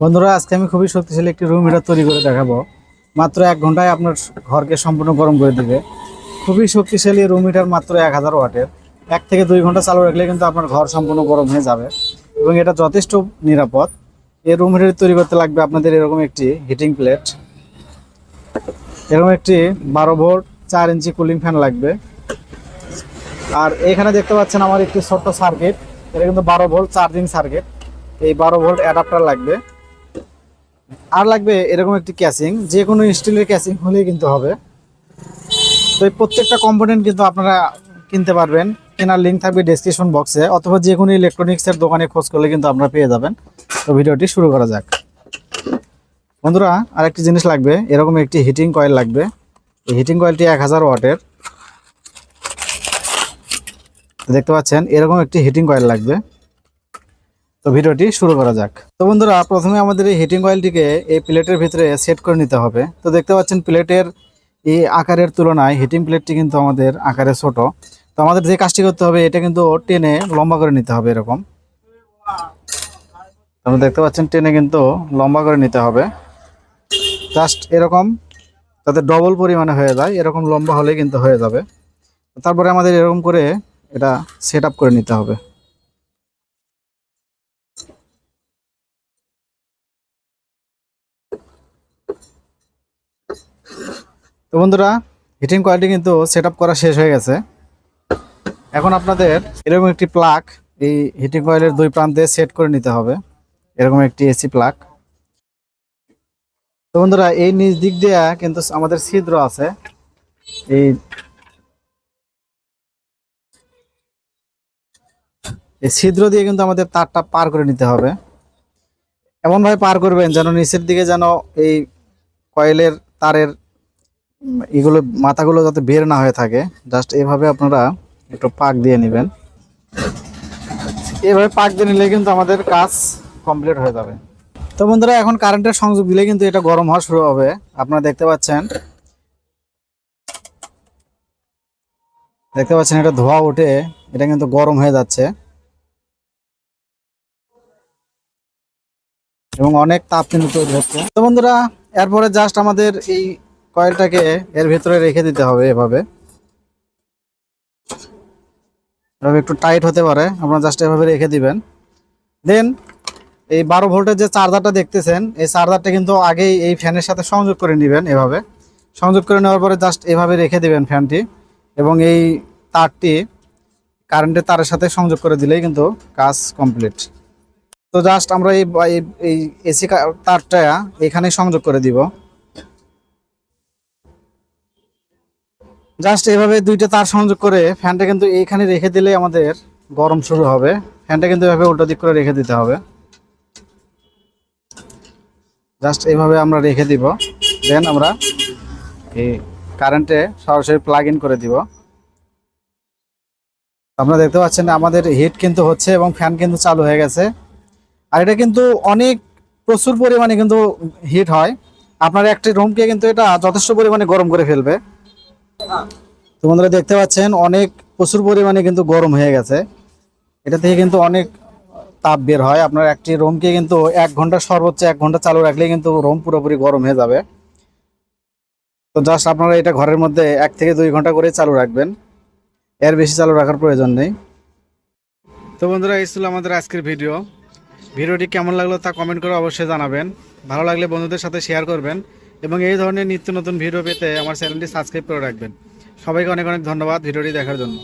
বন্ধুরা, আজকে আমি খুবই শক্তিশালী একটি রুম হিটার তৈরি করে দেখাবো। মাত্র এক ঘন্টায় আপনার ঘরকে সম্পূর্ণ গরম করে দিবে। খুবই শক্তিশালী রুম হিটার মাত্র এক হাজার ওয়াটের। এক থেকে দুই ঘণ্টা চালু রাখলে কিন্তু আপনার ঘর সম্পূর্ণ গরম হয়ে যাবে এবং এটা যথেষ্ট নিরাপদ। এই রুম হিটার তৈরি করতে লাগবে আপনাদের এরকম একটি হিটিং প্লেট এরকম একটি বারো ভোল্ট চার ইঞ্চি কুলিং ফ্যান লাগবে। আর এখানে দেখতে পাচ্ছেন আমার একটি ছোট্ট সার্কিট এটা কিন্তু বারো ভোল্ট চার্জিং সার্কিট এই বারো ভোল্ট অ্যাডাপ্টার লাগবে। আর লাগবে এরকম একটি ক্যাসিং যে কোনো স্টিলের ক্যাসিং হলেই কিন্তু হবে। তো এই প্রত্যেকটা কম্পোনেন্ট কিন্তু আপনারা কিনতে পারবেন। কেনার লিঙ্ক থাকবে ডেসক্রিপশন বক্সে অথবা যে কোনো ইলেকট্রনিক্সের দোকানে খোঁজ করলে কিন্তু আপনারা পেয়ে যাবেন। তো ভিডিওটি শুরু করা যাক। বন্ধুরা, আরেকটি জিনিস লাগবে, এরকম একটি হিটিং কয়েল লাগবে। এই হিটিং কয়েলটি এক হাজার ওয়াটের। দেখতে পাচ্ছেন, এরকম একটি হিটিং কয়েল লাগবে। তো ভিডিওটি শুরু করা যাক। তো বন্ধুরা, প্রথমে আমাদের এই হিটিং কয়েলটিকে এই প্লেটের ভিতরে সেট করে নিতে হবে। তো দেখতে পাচ্ছেন প্লেটের এই আকারের তুলনায় হিটিং প্লেটটি কিন্তু আমাদের আকারে ছোট। তো আমাদের যে কাজটি করতে হবে, এটা কিন্তু টেনে লম্বা করে নিতে হবে এরকম। আপনারা দেখতে পাচ্ছেন টেনে কিন্তু লম্বা করে নিতে হবে। জাস্ট এরকম, যাতে ডবল পরিমাণে হয়ে যায়, এরকম লম্বা হলে কিন্তু হয়ে যাবে। তারপরে আমাদের এরকম করে এটা সেট করে নিতে হবে। তো বন্ধুরা হিটিং কোয়ালিটি কিন্তু সেট করা শেষ হয়ে গেছে। এখন আপনাদের এরকম একটি প্লাগ এই হিটিং কয়েলের দুই প্রান্তে সেট করে নিতে হবে। এরকম একটি এসি প্লাগ তো বন্ধুরা, এই নিচ দিক দিয়ে কিন্তু আমাদের ছিদ্র আছে। এই এই ছিদ্র দিয়ে কিন্তু আমাদের তারটা পার করে নিতে হবে। এমনভাবে পার করবেন যেন নিচের দিকে যেন এই কয়েলের তারের এগুলো মাথাগুলো যাতে বের না হয়ে থাকে জাস্ট এভাবে আপনারা একটু পাক দিয়ে নেবেন। এভাবে পাক দিয়ে নিলে কিন্তু আমাদের কাজ কমপ্লিট হয়ে যাবে। তো বন্ধুরা, এখন কারেন্টের সংযোগ দিলে কিন্তু এটা গরম হওয়া শুরু হবে। আপনারা দেখতে পাচ্ছেন দেখতে পাচ্ছেন এটা ধোয়া উঠে এটা কিন্তু গরম হয়ে যাচ্ছে। এবং অনেক তাপ কিন্তু তৈরি হচ্ছে। তো বন্ধুরা, এরপরে জাস্ট আমাদের এই কয়েলটাকে এর ভিতরে রেখে দিতে হবে এভাবে। এভাবে একটু টাইট হতে পারে। আপনারা জাস্ট এভাবে রেখে দিবেন। দেন এই বারো ভোল্টের যে চার্জারটা দেখতেছেন, এই চার্জারটা কিন্তু আগেই এই ফ্যানের সাথে সংযোগ করে নেবেন এভাবে। সংযোগ করে নেওয়ার পরে জাস্ট এভাবে রেখে দিবেন ফ্যানটি এবং এই তারটি, কারেন্টের তারের সাথে সংযোগ করে দিলেই কিন্তু কাজ কমপ্লিট। তো জাস্ট আমরা এই এসি তারটা এখানে সংযোগ করে দিব। জাস্ট এভাবে দুইটা তার সংযোগ করে ফ্যানটা কিন্তু এইখানে রেখে দিলে আমাদের গরম শুরু হবে। ফ্যানটা কিন্তু এভাবে উল্টো দিক করে রেখে দিতে হবে। জাস্ট এইভাবে আমরা রেখে দিব। দেন আমরা এই কারেন্টে সরাসরি প্লাগ ইন করে দিব। আপনারা দেখতে পাচ্ছেন আমাদের হিট কিন্তু হচ্ছে এবং ফ্যান কিন্তু চালু হয়ে গেছে। আর এটা কিন্তু অনেক প্রচুর পরিমাণে কিন্তু হিট হয়। আপনার একটি রুমকে কিন্তু এটা যথেষ্ট পরিমাণে গরম করে ফেলবে। তো বন্ধুরা দেখতে পাচ্ছেন, অনেক প্রচুর পরিমাণে কিন্তু গরম হয়ে গেছে। এটা থেকে কিন্তু অনেক তাপ বের হয়। আপনার একটি রুমকে কিন্তু এক ঘণ্টা সর্বোচ্চ এক ঘণ্টা চালু রাখলে কিন্তু রুম পুরোপুরি গরম হয়ে যাবে। তো জাস্ট আপনারা এটা ঘরের মধ্যে এক থেকে দুই ঘণ্টা করে চালু রাখবেন। এর বেশি চালু রাখার প্রয়োজন নেই। তো বন্ধুরা, এই ছিল আমাদের আজকের ভিডিও। ভিডিওটি কেমন লাগল তা কমেন্ট করে অবশ্যই জানাবেন। ভালো লাগলে বন্ধুদের সাথে শেয়ার করবেন। এবং এই ধরনের নিত্য নতুন ভিডিও পেতে আমার চ্যানেলটি সাবস্ক্রাইব করে রাখবেন। সবাইকে অনেক অনেক ধন্যবাদ ভিডিওটি দেখার জন্য।